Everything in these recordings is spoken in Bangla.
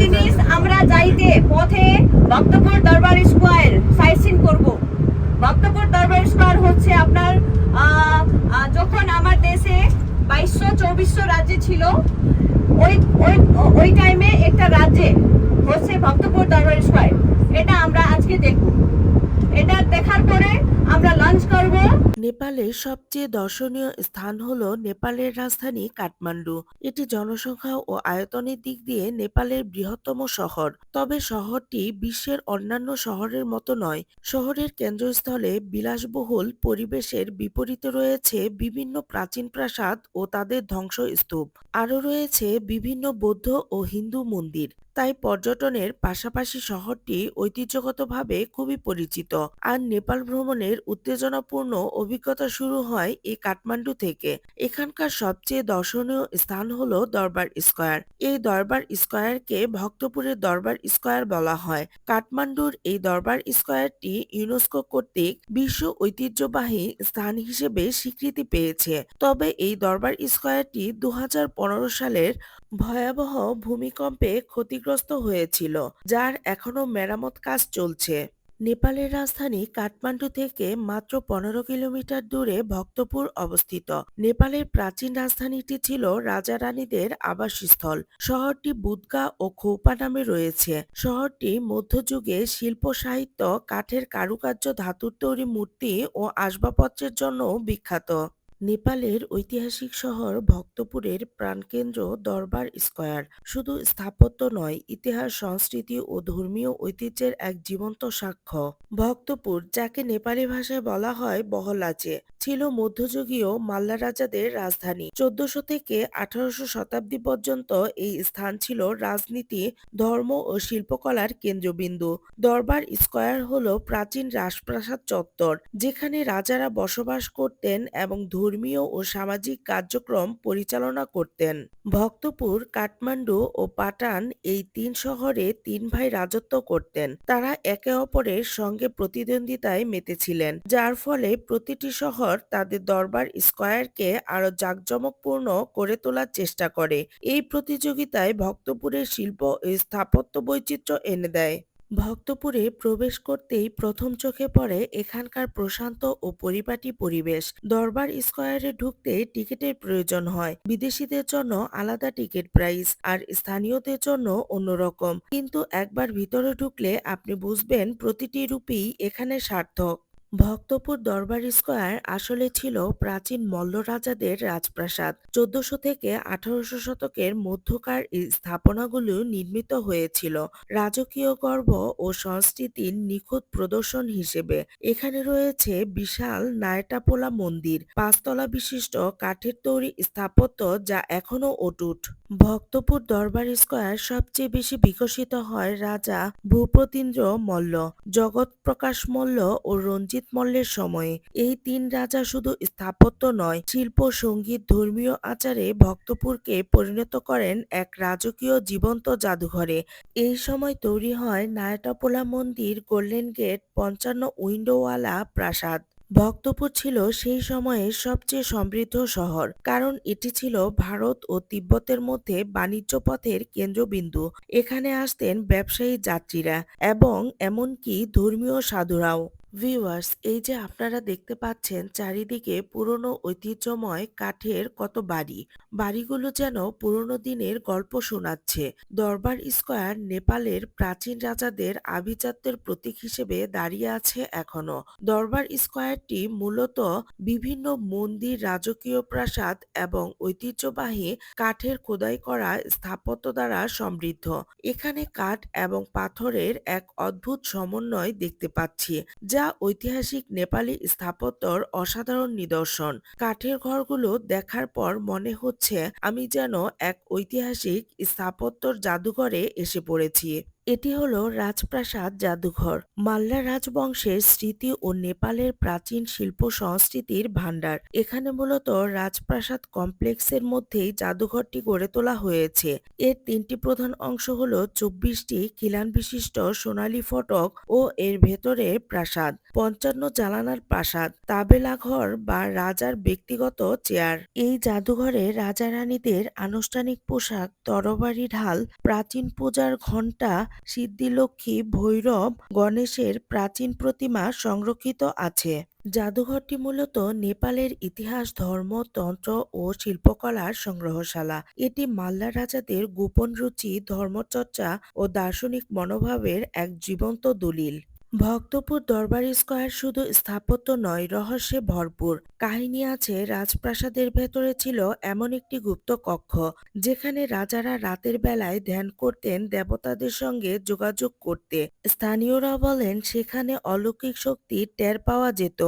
জিনিস আমরা যাইতে পথে ভক্তপুর দরবার স্কোয়ার সাইসিন করব। ভক্তপুর দরবার স্কোয়ার হচ্ছে আপনার যখন আমার দেশে বাইশশো চব্বিশশো রাজ্য ছিল, ওই ওই ওই টাইমে একটা রাজ্যে হচ্ছে ভক্তপুর দরবার স্কোয়ার। এটা আমরা আজকে দেখব। এটা দেখার পরে আমরা লাঞ্চ করব। নেপালের সবচেয়ে দর্শনীয় স্থান হল নেপালের রাজধানী কাঠমান্ডু। এটি জনসংখ্যা ও আয়তনের দিক দিয়ে নেপালের বৃহত্তম শহর। তবে শহরটি বিশ্বের অন্যান্য শহরের মতো নয়। শহরের কেন্দ্রস্থলে বিলাসবহুল পরিবেশের বিপরীতে রয়েছে বিভিন্ন প্রাচীন প্রাসাদ ও তাদের ধ্বংসস্তূপ। আরও রয়েছে বিভিন্ন বৌদ্ধ ও হিন্দু মন্দির। তাই পর্যটনের পাশাপাশি শহরটি ঐতিহ্যগতভাবে খুবই পরিচিত। আর নেপাল ভ্রমণের উত্তেজনাপূর্ণ অভিজ্ঞতা শুরু হয় এই কাঠমান্ডু থেকে। এখানকার সবচেয়ে দর্শনীয় স্থান হল দরবার স্কয়ার। এই দরবার স্কয়ারকে ভক্তপুরের দরবার স্কয়ার বলা হয়। কাঠমান্ডুর এই দরবার স্কয়ারটি ইউনেস্কো কর্তৃক বিশ্ব ঐতিহ্যবাহী স্থান হিসেবে স্বীকৃতি পেয়েছে। তবে এই দরবার স্কয়ারটি দু হাজার পনেরো সালের ভয়াবহ ভূমিকম্পে ক্ষতিগ্রস্ত হয়েছিল, যার এখনও মেরামত কাজ চলছে। নেপালের রাজধানী কাঠমান্ডু থেকে মাত্র পনেরো কিলোমিটার দূরে ভক্তপুর অবস্থিত। নেপালের প্রাচীন রাজধানীটি ছিল রাজা রানীদের আবাসস্থল। শহরটি বুদগা ও খোপা নামে রয়েছে। শহরটি মধ্যযুগে শিল্প সাহিত্য, কাঠের কারুকার্য, ধাতুর তৈরি মূর্তি ও আসবাবপত্রের জন্য বিখ্যাত। নেপালের ঐতিহাসিক শহর ভক্তপুরের প্রাণকেন্দ্র দরবার স্কয়ার। শুধু স্থাপত্য নয়, ইতিহাস, সংস্কৃতি ও ধর্মীয় ঐতিহ্যের এক জীবন্ত সাক্ষ্য। ভক্তপুর, যাকে নেপালি ভাষায় বলা হয় বহলাচে, ছিল মধ্যযুগীয় মাল্লা রাজাদের রাজধানী। চোদ্দশো থেকে আঠারোশো শতাব্দী পর্যন্ত এই স্থান ছিল রাজনীতি, ধর্ম ও শিল্পকলার কেন্দ্রবিন্দু। দরবার স্কয়ার হল প্রাচীন রাজপ্রাসাদ চত্বর, যেখানে রাজারা বসবাস করতেন এবং ধর্মীয় ও সামাজিক কার্যক্রম পরিচালনা করতেন। ভক্তপুর, কাঠমান্ডু ও পাটান এই তিন শহরে তিন ভাই রাজত্ব করতেন। তারা একে অপরের সঙ্গে প্রতিদ্বন্দ্বিতায় মেতেছিলেন, যার ফলে প্রতিটি শহর তাদের দরবার স্কয়ারকে আরও জাঁকজমকপূর্ণ করে তোলার চেষ্টা করে। এই প্রতিযোগিতায় ভক্তপুরের শিল্প ও স্থাপত্য বৈচিত্র্য এনে দেয়। ভক্তপুরে প্রবেশ করতেই প্রথম চোখে পড়ে এখানকার প্রশান্ত ও পরিপাটি পরিবেশ। দরবার স্কোয়ারে ঢুকতে টিকিটের প্রয়োজন হয়। বিদেশিদের জন্য আলাদা টিকিট প্রাইস আর স্থানীয়দের জন্য অন্যরকম। কিন্তু একবার ভিতরে ঢুকলে আপনি বুঝবেন প্রতিটি রূপেই এখানে সার্থক। ভক্তপুর দরবার স্কয়ার আসলে ছিল প্রাচীন মল্ল রাজাদের রাজপ্রাসাদ। চোদ্দশো থেকে আঠারোশো শতকের মধ্যকার স্থাপনাগুলো নির্মিত হয়েছিল। রাজকীয় গর্ব ও সংস্কৃতির নিখুঁত প্রদর্শন হিসেবে। এখানে রয়েছে বিশাল নায়টাপোলা মন্দির, পাঁচতলা বিশিষ্ট কাঠের তৈরি স্থাপত্য যা এখনও অটুট। ভক্তপুর দরবার স্কয়ার সবচেয়ে বেশি বিকশিত হয় রাজা ভূপতীন্দ্র মল্ল জগৎ প্রকাশ মল্ল ও রঞ্জিত মল্লের সময়ে। এই তিন রাজা শুধু স্থাপত্য নয়, শিল্প, সংগীত, ধর্মীয় আচারে ভক্তপুরকে পরিণত করেন এক রাজকীয় জীবন্ত জাদুঘরে। এই সময় তৈরি হয় নায়টাপোলা মন্দির, গোল্ডেন গেট, পঞ্চান্ন উইন্ডোওয়ালা প্রাসাদ। ভক্তপুর ছিল সেই সময়ের সবচেয়ে সমৃদ্ধ শহর, কারণ এটি ছিল ভারত ও তিব্বতের মধ্যে বাণিজ্য পথের কেন্দ্রবিন্দু। এখানে আসতেন ব্যবসায়ী যাত্রীরা এবং এমনকি ধর্মীয় সাধুরাও। ভিউয়ার্স এই যে আপনারা দেখতে পাচ্ছেন চারিদিকে পুরনো ঐতিহ্যময় কাঠের কত বাড়ি। বাড়িগুলো যেন পুরনো দিনের গল্প শোনাচ্ছে। দরবার স্কয়ার নেপালের প্রাচীন রাজাদের আভিজাত্যের প্রতীক হিসেবে দাঁড়িয়ে আছে এখনও। দরবার স্কয়ারটি মূলত বিভিন্ন মন্দির, রাজকীয় প্রাসাদ এবং ঐতিহ্যবাহী কাঠের খোদাই করা স্থাপত্য দ্বারা সমৃদ্ধ। এখানে কাঠ এবং পাথরের এক অদ্ভুত সমন্বয় দেখতে পাচ্ছি, যা ঐতিহাসিক নেপালি স্থাপত্যর অসাধারণ নিদর্শন। কাঠের ঘরগুলো দেখার পর মনে হচ্ছে আমি যেন এক ঐতিহাসিক স্থাপত্যর জাদুঘরে এসে পড়েছি। এটি হল রাজপ্রাসাদ জাদুঘর। মাল্লা রাজবংশের স্মৃতি ও নেপালের প্রাচীন শিল্প সংস্কৃতির ভাণ্ডার। এখানে মূলত রাজপ্রাসাদ কমপ্লেক্সের মধ্যেই জাদুঘরটি গড়ে তোলা হয়েছে। এর তিনটি প্রধান অংশ হল চব্বিশটি খিলান বিশিষ্ট সোনালী ফটক ও এর ভেতরে প্রাসাদ, পঞ্চান্ন জালানার প্রাসাদ, তাবেলা ঘর বা রাজার ব্যক্তিগত চেয়ার। এই জাদুঘরে রাজা রানীদের আনুষ্ঠানিক পোশাক, তরবারি ঢাল, প্রাচীন পূজার ঘণ্টা সিদ্ধিলক্ষ্মী ভৈরব গণেশের প্রাচীন প্রতিমা সংরক্ষিত আছে। জাদুঘরটি মূলত নেপালের ইতিহাস, ধর্ম, তন্ত্র ও শিল্পকলার সংগ্রহশালা। এটি মাল্লা রাজাদের গোপন রুচি, ধর্মচর্চা ও দার্শনিক মনোভাবের এক জীবন্ত দলিল। ভক্তপুর দরবার স্কোয়ার শুধু স্থাপত্য নয়, রহস্যে ভরপুর। কাহিনী আছে, রাজপ্রাসাদের ভেতরে ছিল এমন একটি গুপ্ত কক্ষ, যেখানে রাজারা রাতের বেলায় ধ্যান করতেন দেবতাদের সঙ্গে যোগাযোগ করতে। স্থানীয়রা বলেন, সেখানে অলৌকিক শক্তি টের পাওয়া যেত।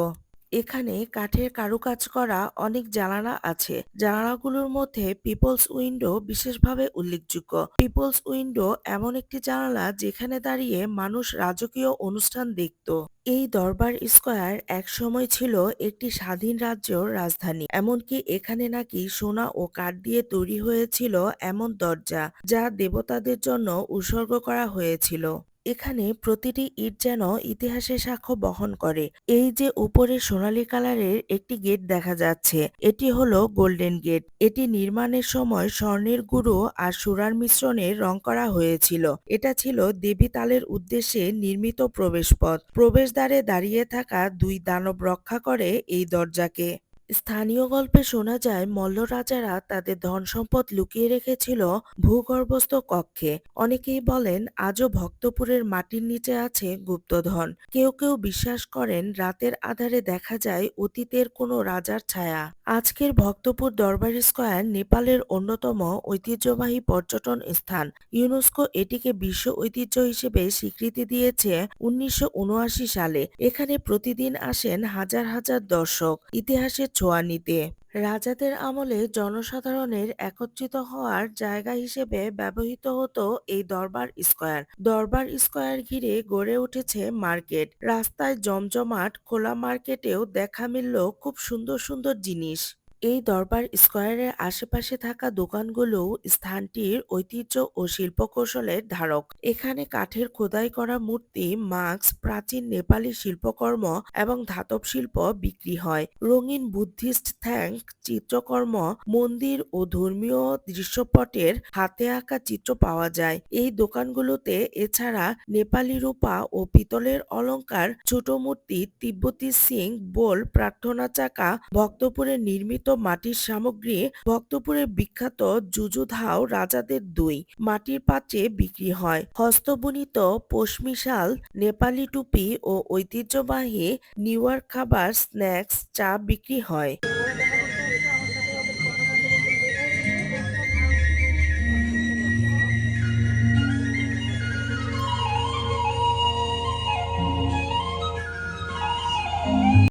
এখানে কাঠের কারুকাজ করা অনেক জানালা আছে। জানালাগুলোর মধ্যে পিপলস উইন্ডো বিশেষভাবে উল্লেখযোগ্য। পিপলস উইন্ডো এমন একটি জানালা যেখানে দাঁড়িয়ে মানুষ রাজকীয় অনুষ্ঠান দেখত। এই দরবার স্কয়ার এক সময় ছিল একটি স্বাধীন রাজ্যের রাজধানী। এমনকি এখানে নাকি সোনা ও কাঠ দিয়ে তৈরি হয়েছিল এমন দরজা, যা দেবতাদের জন্য উৎসর্গ করা হয়েছিল। এখানে প্রতিটি ইট যেন ইতিহাসের সাক্ষ্য বহন করে। এই যে উপরে সোনালী কালারের একটি গেট দেখা যাচ্ছে, এটি হলো গোল্ডেন গেট। এটি নির্মাণের সময় স্বর্ণের গুঁড়ো আর সুরার মিশ্রণে রং করা হয়েছিল। এটা ছিল দেবী তালের উদ্দেশ্যে নির্মিত প্রবেশপথ। প্রবেশদ্বারে দাঁড়িয়ে থাকা দুই দানব রক্ষা করে এই দরজাকে। স্থানীয় গল্পে শোনা যায় মল্ল রাজারা তাদের ধন সম্পদ লুকিয়ে রেখেছিল ভূগর্ভস্থ কক্ষে। অনেকেই বলেন, আজও ভক্তপুরের মাটির নিচে আছে গুপ্তধন। কেউ কেউ বিশ্বাস করেন, রাতের আধারে দেখা যায় অতীতের কোনো রাজার ছায়া। আজকের ভক্তপুর দরবার স্কয়ার নেপালের অন্যতম ঐতিহ্যবাহী পর্যটন স্থান। ইউনেস্কো এটিকে বিশ্ব ঐতিহ্য হিসেবে স্বীকৃতি দিয়েছে উনিশশো উনআশি সালে। এখানে প্রতিদিন আসেন হাজার হাজার দর্শক। ইতিহাসের ছোঁয়া নিতে। রাজাদের আমলে জনসাধারণের একত্রিত হওয়ার জায়গা হিসেবে ব্যবহৃত হতো এই দরবার স্কোয়ার। দরবার স্কোয়ার ঘিরে গড়ে উঠেছে মার্কেট। রাস্তায় জমজমাট খোলা মার্কেটেও দেখা মিলল খুব সুন্দর সুন্দর জিনিস। এই দরবার স্কয়ারের আশেপাশে থাকা দোকানগুলো স্থানটির ঐতিহ্য ও শিল্পকৌশলের ধারক। এখানে কাঠের খোদাই করা মূর্তি, মাস্ক, প্রাচীন নেপালি শিল্পকর্ম এবং ধাতব শিল্প বিক্রি হয়। রঙিন বুদ্ধিস্ট থ্যাঙ্ক চিত্রকর্ম, মন্দির ও ধর্মীয় দৃশ্যপটের হাতে আঁকা চিত্র পাওয়া যায়। এই দোকানগুলোতে এছাড়া নেপালি রূপা ও পিতলের অলংকার ছোট মূর্তি, তিব্বতী সিং, বোল, প্রার্থনা চাকা, ভক্তপুরে নির্মিত মাটির সামগ্রী ভক্তপুরের বিখ্যাত জুজুধাও রাজাদের দুই মাটির পাত্রে বিক্রি হয়। হস্তবুনিত পশমি শাল নেপালি টুপি ও ঐতিহ্যবাহী নিউয়ার খাবার, স্ন্যাক্স, চা বিক্রি হয়।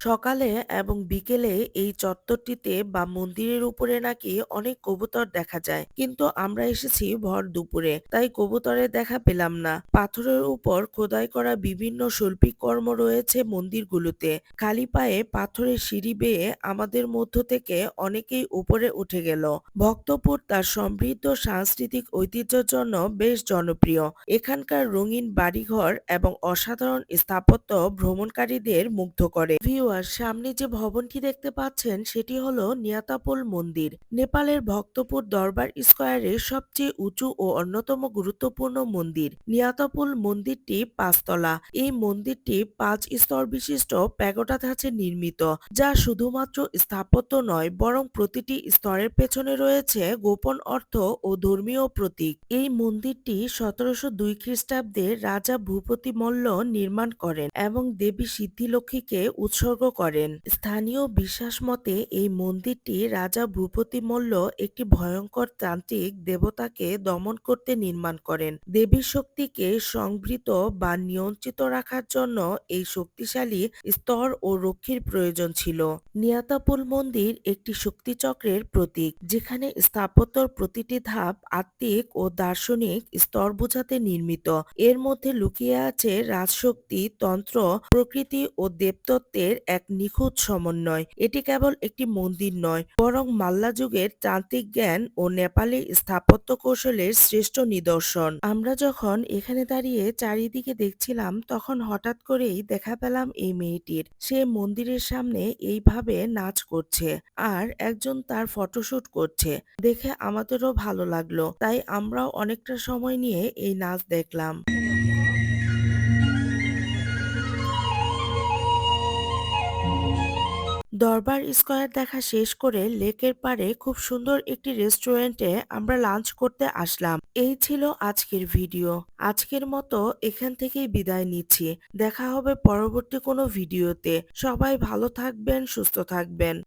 সকালে এবং বিকেলে এই চত্বরটিতে বা মন্দিরের উপরে নাকি অনেক কবুতর দেখা যায়। কিন্তু আমরা এসেছি ভর দুপুরে, তাই কবুতরের দেখা পেলাম না। পাথরের উপর খোদাই করা বিভিন্ন শৈল্পিক কর্ম রয়েছে মন্দিরগুলোতে। খালি পায়ে পাথরের সিঁড়ি বেয়ে আমাদের মধ্য থেকে অনেকেই উপরে উঠে গেল। ভক্তপুর তার সমৃদ্ধ সাংস্কৃতিক ঐতিহ্যের জন্য বেশ জনপ্রিয়। এখানকার রঙিন বাড়িঘর এবং অসাধারণ স্থাপত্য ভ্রমণকারীদের মুগ্ধ করে। ভিউয়ার সামনে যে ভবনটি দেখতে পাচ্ছেন, সেটি হল নিয়াতাপোল মন্দির। নেপালের ভক্তপুর দরবার স্কয়ারের সবচেয়ে উঁচু ও অন্যতম গুরুত্বপূর্ণ মন্দির। নিয়াতাপোল মন্দিরটি পাঁচতলা। এই মন্দিরটি পাঁচ স্তর বিশিষ্ট প্যাগোডা ধাঁচে নির্মিত, যা শুধুমাত্র স্থাপত্য নয়, বরং প্রতিটি স্তরের পেছনে রয়েছে গোপন অর্থ ও ধর্মীয় প্রতীক। এই মন্দিরটি সতেরোশো দুই খ্রিস্টাব্দে রাজা ভূপতি মল্ল নির্মাণ করেন এবং দেবী সিদ্ধিলক্ষ্মীকে উৎসর্গ উৎসর্গ করেন। স্থানীয় বিশ্বাস মতে, এই মন্দিরটি রাজা ভূপতি মল্ল একটি ভয়ঙ্কর তান্ত্রিক দেবতাকে দমন করতে নির্মাণ করেন। দেবীর শক্তিকে সংবৃত বা নিয়ন্ত্রিত রাখার জন্য এই শক্তিশালী স্তর ও রক্ষীর প্রয়োজন ছিল। নিয়াতাপুল মন্দির একটি শক্তিচক্রের প্রতীক, যেখানে স্থাপত্যর প্রতিটি ধাপ আত্মিক ও দার্শনিক স্তর বোঝাতে নির্মিত। এর মধ্যে লুকিয়ে আছে রাজশক্তি, তন্ত্র, প্রকৃতি ও দেবতত্ত্বের এক নিখুঁত সমন্বয়। এটি কেবল একটি মন্দির নয়, বরং মাল্লা যুগের তান্ত্রিক জ্ঞান ও নেপালি স্থাপত্য কৌশলের শ্রেষ্ঠ নিদর্শন। আমরা যখন এখানে দাঁড়িয়ে চারিদিকে দেখছিলাম, তখন হঠাৎ করেই দেখা পেলাম এই মেয়েটির। সে মন্দিরের সামনে এইভাবে নাচ করছে আর একজন তার ফটোশুট করছে। দেখে আমাদেরও ভালো লাগল, তাই আমরাও অনেকটা সময় নিয়ে এই নাচ দেখলাম। দরবার স্কয়ার দেখা শেষ করে লেকের পাড়ে খুব সুন্দর একটি রেস্টুরেন্টে আমরা লাঞ্চ করতে আসলাম। এই ছিল আজকের ভিডিও। আজকের মতো এখান থেকেই বিদায় নিচ্ছি। দেখা হবে পরবর্তী কোনো ভিডিওতে। সবাই ভালো থাকবেন, সুস্থ থাকবেন।